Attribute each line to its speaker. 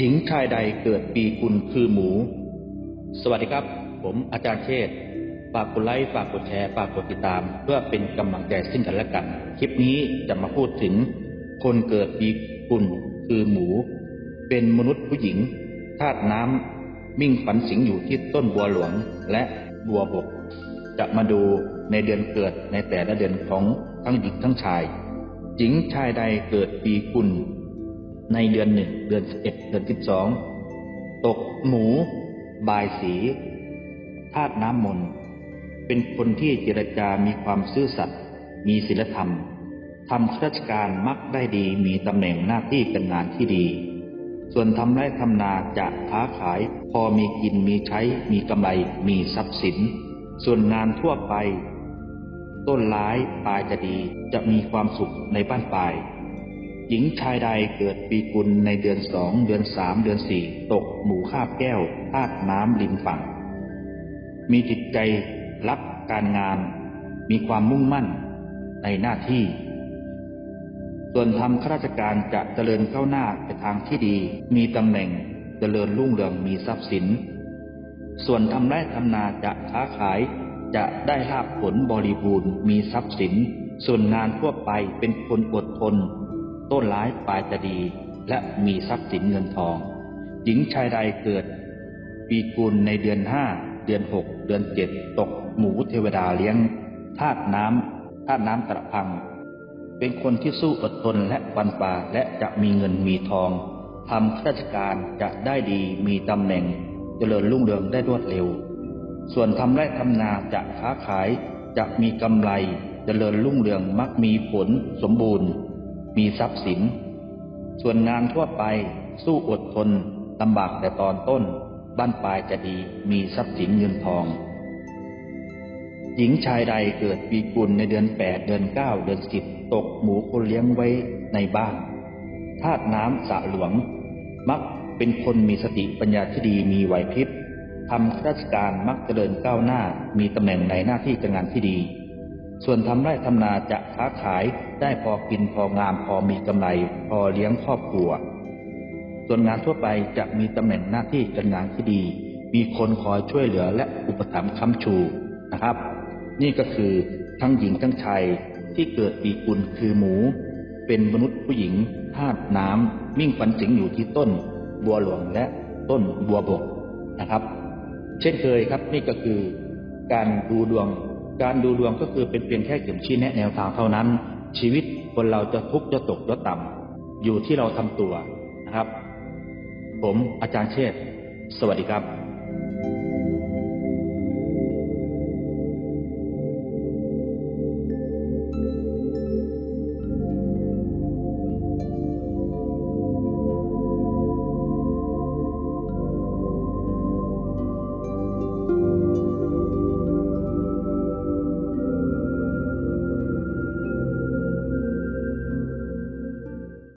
Speaker 1: หญิงชายใดเกิดปีกุลคือหมู สวัสดีครับ ผมอาจารย์เชษฝากกดไลค์ฝากกดแชร์ฝากกดติดตาม เพื่อเป็นกำลังใจซึ่งกันและกัน คลิปนี้จะมาพูดถึง คนเกิดปีกุลคือหมู เป็นมนุษย์ผู้หญิงธาตุน้ำมิ่งฝันสิงอยู่ที่ต้นบัวหลวงและบัวบก จะมาดูในเดือนเกิดในแต่ละเดือนของทั้งหญิงทั้งชาย หญิงชายใดเกิดปีกุล ในเดือนหนึ่งเดือนสิบเอ็ดเดือนสิบสองตกหมู บายสีธาตุน้ำมนต์เป็นคนที่เจรจามีความซื่อสัตย์มีศีลธรรมทำข้าราชการมักได้ดีมีตำแหน่งหน้าที่การงานที่ดี ส่วนทำไร่ทำนาจะค้าขาย พอมีกินมีใช้ มีกำไรมีทรัพย์สิน ส่วนงานทั่วไป ต้นร้ายปลายจะดีจะมีความสุขในบ้านปลาย หญิงชายใดเกิดปีกุลในเดือนสองเดือนสามเดือนสี่ตกหมู่คาบแก้วธาตุน้ำริมฝั่ง มีจิตใจรักการงาน มีความมุ่งมั่นในหน้าที่ ส่วนทำข้าราชการจะเจริญเข้าหน้าไปทางที่ดี มีตำแหน่งเจริญรุ่งเรืองมีทรัพย์สิน ส่วนทำไร่ทำนาจะค้าขายจะได้ลาภผลบริบูรณ์มีทรัพย์สิน ส่วนงานทั่วไปเป็นคนอดทน ต้นร้ายปลายจะดีและมีทรัพย์สินเงินทอง หญิงชายใดเกิด ปีกุลในเดือนห้าเดือนหกเดือนเจ็ดตกหมูเทวดาเลี้ยงธาตุน้ำธาตุน้ำกระพัง เป็นคนที่สู้อดทนและฟันฝ่าและจะมีเงินมีทองทำข้าราชการจะได้ดีมีตำแหน่ง เจริญรุ่งเรืองได้รวดเร็ว ส่วนทำไร่ทำนาจะค้าขายจะมีกำไร เจริญรุ่งเรืองมักมีผลสมบูรณ์ มีทรัพย์สิน ส่วนงานทั่วไปสู้อดทนลำบากแต่ตอนต้น บ้านปลายจะดีมีทรัพย์สินเงินทอง หญิงชายใดเกิดปีกุลในเดือนแปดเดือนเก้าเดือนสิบตกหมูคนเลี้ยงไว้ในบ้านธาตุน้ำสะหลวง มักเป็นคนมีสติปัญญาที่ดีมีไหวพริบทำราชการมักเจริญก้าวหน้ามีตำแหน่งในหน้าที่การงานที่ดี ส่วนทำไร่ทำนาจะค้าขายได้พอกินพองามพอมีกำไร พอเลี้ยงครอบครัว ส่วนงานทั่วไปจะมีตำแหน่งหน้าที่การงานที่ดี มีคนคอยช่วยเหลือและอุปถัมภ์ค้ำชูนะครับ นี่ก็คือทั้งหญิงทั้งชายที่เกิดปีกุลคือหมู เป็นมนุษย์ผู้หญิงธาตุน้ำมิ่งฝันสิงอยู่ที่ต้น บัวหลวงและต้นบัวบกนะครับ เช่นเคยครับนี่ก็คือการดูดวง การดูดวงก็คือเป็นเพียงแค่เข็มชี้แนะแนวทางเท่านั้น ชีวิตคนเราจะทุกข์จะตกจะต่ำอยู่ที่เราทำตัวนะครับ ผมอาจารย์เชษสวัสดีครับ